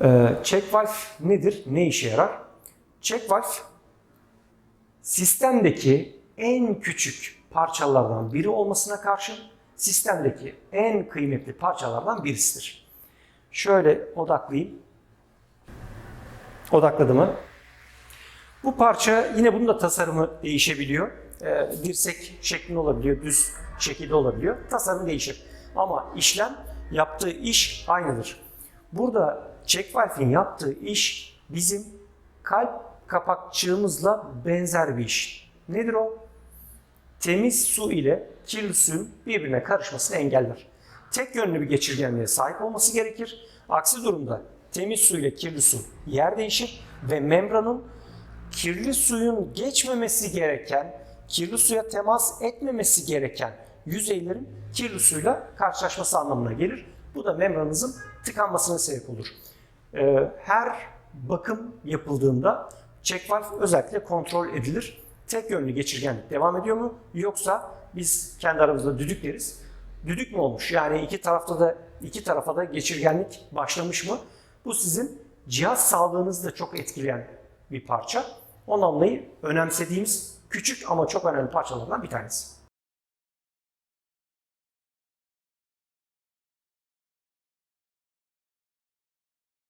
Ee, check valve nedir? Ne işe yarar? Check valve sistemdeki en küçük parçalardan biri olmasına karşın sistemdeki en kıymetli parçalardan birisidir. Şöyle odaklayayım. Odakladı mı? Bu parça yine bunun da tasarımı değişebiliyor. Ee, dirsek şeklinde olabiliyor, düz şekilde olabiliyor. Tasarım değişir. Ama işlem, yaptığı iş aynıdır. Burada check valve'in yaptığı iş bizim kalp kapakçığımızla benzer bir iş. Nedir o? Temiz su ile kirli suyun birbirine karışmasını engeller. Tek yönlü bir geçirgenliğe sahip olması gerekir. Aksi durumda temiz su ile kirli su yer değişir ve membranın kirli suyun geçmemesi gereken, kirli suya temas etmemesi gereken yüzeylerin kirli suyla karşılaşması anlamına gelir. Bu da membranınızın tıkanmasına sebep olur. Ee, Her bakım yapıldığında check valve özellikle kontrol edilir. Tek yönlü geçirgenlik devam ediyor mu? Yoksa biz kendi aramızda düdük deriz. Düdük mü olmuş? Yani iki tarafta da iki tarafa da geçirgenlik başlamış mı? Bu sizin cihaz sağlığınızı da çok etkileyen bir parça. Ondan dolayı önemsediğimiz küçük ama çok önemli parçalardan bir tanesi.